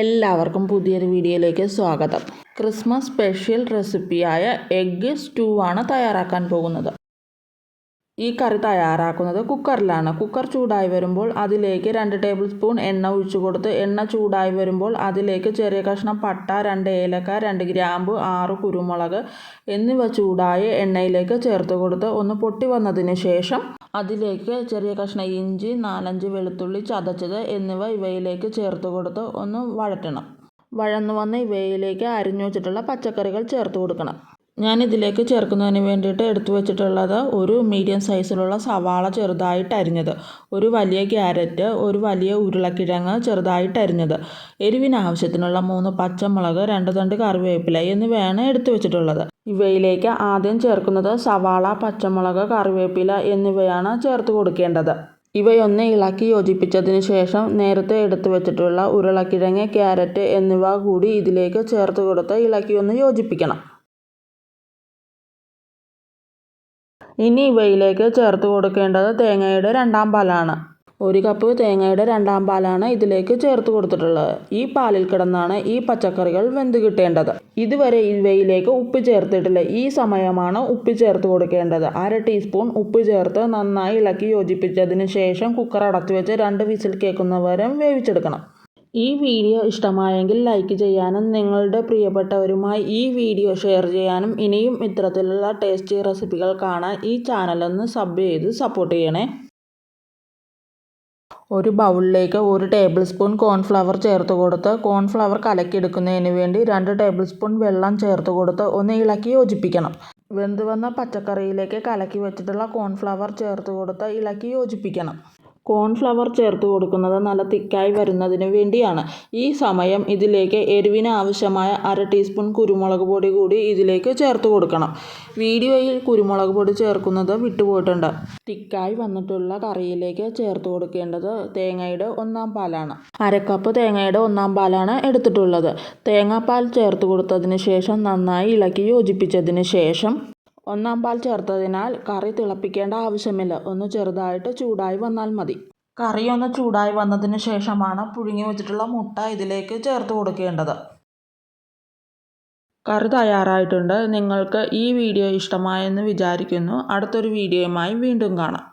എല്ലാവർക്കും പുതിയൊരു വീഡിയോയിലേക്ക് സ്വാഗതം. ക്രിസ്മസ് സ്പെഷ്യൽ റെസിപ്പിയായ എഗ്ഗ് സ്റ്റൂ ആണ് തയ്യാറാക്കാൻ പോകുന്നത്. ഈ കറി തയ്യാറാക്കുന്നത് കുക്കറിലാണ്. കുക്കർ ചൂടായി വരുമ്പോൾ അതിലേക്ക് രണ്ട് ടേബിൾ സ്പൂൺ എണ്ണ ഒഴിച്ചു കൊടുത്ത് എണ്ണ ചൂടായി വരുമ്പോൾ അതിലേക്ക് ചെറിയ കഷ്ണം പട്ട രണ്ട് ഏലക്ക രണ്ട് ഗ്രാമ്പ് ആറ് കുരുമുളക് എന്നിവ ചൂടായ എണ്ണയിലേക്ക് ചേർത്ത് കൊടുത്ത് ഒന്ന് പൊട്ടി വന്നതിന് ശേഷം അതിലേക്ക് ചെറിയ കഷ്ണം ഇഞ്ചി നാലഞ്ച് വെളുത്തുള്ളി ചതച്ചത് എന്നിവ ഇവയിലേക്ക് ചേർത്ത് കൊടുത്ത് ഒന്ന് വഴറ്റണം. വഴന്നു വന്ന് ഇവയിലേക്ക് അരിഞ്ഞു വെച്ചിട്ടുള്ള പച്ചക്കറികൾ ചേർത്ത് കൊടുക്കണം. ഞാൻ ഇതിലേക്ക് ചേർക്കുന്നതിന് വേണ്ടിയിട്ട് എടുത്തു വെച്ചിട്ടുള്ളത് ഒരു മീഡിയം സൈസിലുള്ള സവാള ചെറുതായിട്ട് അരിഞ്ഞത് ഒരു വലിയ ക്യാരറ്റ് ഒരു വലിയ ഉരുളക്കിഴങ്ങ് ചെറുതായിട്ട് അരിഞ്ഞത് എരിവിന് ആവശ്യത്തിനുള്ള മൂന്ന് പച്ചമുളക് രണ്ട് തണ്ട് കറിവേപ്പില എന്നിവയാണ് എടുത്തു വെച്ചിട്ടുള്ളത്. ഇവയിലേക്ക് ആദ്യം ചേർക്കുന്നത് സവാള പച്ചമുളക് കറിവേപ്പില എന്നിവയാണ് ചേർത്ത് കൊടുക്കേണ്ടത്. ഇവയൊന്ന് ഇളക്കി യോജിപ്പിച്ചതിന് ശേഷം നേരത്തെ എടുത്തു വെച്ചിട്ടുള്ള ഉരുളക്കിഴങ്ങ് ക്യാരറ്റ് എന്നിവ കൂടി ഇതിലേക്ക് ചേർത്ത് കൊടുത്ത് ഇളക്കി ഒന്ന് യോജിപ്പിക്കണം. ഇനി ഇവയിലേക്ക് ചേർത്ത് കൊടുക്കേണ്ടത് തേങ്ങയുടെ രണ്ടാം പാലാണ്. ഒരു കപ്പ് തേങ്ങയുടെ രണ്ടാം പാലാണ് ഇതിലേക്ക് ചേർത്ത് കൊടുത്തിട്ടുള്ളത്. ഈ പാലിൽ കിടന്നാണ് ഈ പച്ചക്കറികൾ വെന്ത് കിട്ടേണ്ടത്. ഇതുവരെ ഇവയിലേക്ക് ഉപ്പ് ചേർത്തിട്ടില്ല. ഈ സമയമാണ് ഉപ്പ് ചേർത്ത് കൊടുക്കേണ്ടത്. അര ടീസ്പൂൺ ഉപ്പ് ചേർത്ത് നന്നായി ഇളക്കി യോജിപ്പിച്ചതിന് ശേഷം കുക്കർ അടച്ചു വെച്ച് രണ്ട് വിസിൽ കേൾക്കുന്നവരും വേവിച്ചെടുക്കണം. ഈ വീഡിയോ ഇഷ്ടമായെങ്കിൽ ലൈക്ക് ചെയ്യാനും നിങ്ങളുടെ പ്രിയപ്പെട്ടവരുമായി ഈ വീഡിയോ ഷെയർ ചെയ്യാനും ഇനിയും ഇത്തരത്തിലുള്ള ടേസ്റ്റി റെസിപ്പികൾ കാണാൻ ഈ ചാനലൊന്ന് സബ് ചെയ്ത് സപ്പോർട്ട് ചെയ്യണേ. ഒരു ബൗളിലേക്ക് ഒരു ടേബിൾ സ്പൂൺ കോൺഫ്ലവർ ചേർത്ത് കൊടുത്ത് കോൺഫ്ലവർ കലക്കിയെടുക്കുന്നതിന് വേണ്ടി രണ്ട് ടേബിൾ സ്പൂൺ വെള്ളം ചേർത്ത് കൊടുത്ത് ഒന്ന് ഇളക്കി യോജിപ്പിക്കണം. വെന്ത് വന്ന പച്ചക്കറിയിലേക്ക് കലക്കി വെച്ചിട്ടുള്ള കോൺഫ്ലവർ ചേർത്ത് കൊടുത്ത് ഇളക്കി യോജിപ്പിക്കണം. കോൺഫ്ലവർ ചേർത്ത് കൊടുക്കുന്നത് നല്ല തിക്കായി വരുന്നതിന് വേണ്ടിയാണ്. ഈ സമയം ഇതിലേക്ക് എരിവിന് ആവശ്യമായ അര ടീസ്പൂൺ കുരുമുളക് പൊടി കൂടി ഇതിലേക്ക് ചേർത്ത് കൊടുക്കണം. വീഡിയോയിൽ കുരുമുളക് പൊടി ചേർക്കുന്നത് വിട്ടുപോയിട്ടുണ്ട്. തിക്കായി വന്നിട്ടുള്ള കറിയിലേക്ക് ചേർത്ത് കൊടുക്കേണ്ടത് തേങ്ങയുടെ ഒന്നാം പാലാണ്. അരക്കപ്പ് തേങ്ങയുടെ ഒന്നാം പാലാണ് എടുത്തിട്ടുള്ളത്. തേങ്ങാപ്പാൽ ചേർത്ത് കൊടുത്തതിന് ശേഷം നന്നായി ഇളക്കി യോജിപ്പിച്ചതിന് ശേഷം ഒന്നാം പാൽ ചേർത്തതിനാൽ കറി തിളപ്പിക്കേണ്ട ആവശ്യമില്ല. ഒന്ന് ചെറുതായിട്ട് ചൂടായി വന്നാൽ മതി. കറി ഒന്ന് ചൂടായി വന്നതിന് ശേഷമാണ് പുഴുങ്ങി വെച്ചിട്ടുള്ള മുട്ട ഇതിലേക്ക് ചേർത്ത് കൊടുക്കേണ്ടത്. കറി തയ്യാറായിട്ടുണ്ട്. നിങ്ങൾക്ക് ഈ വീഡിയോ ഇഷ്ടമായെന്ന് വിചാരിക്കുന്നു. അടുത്തൊരു വീഡിയോയുമായി വീണ്ടും കാണാം.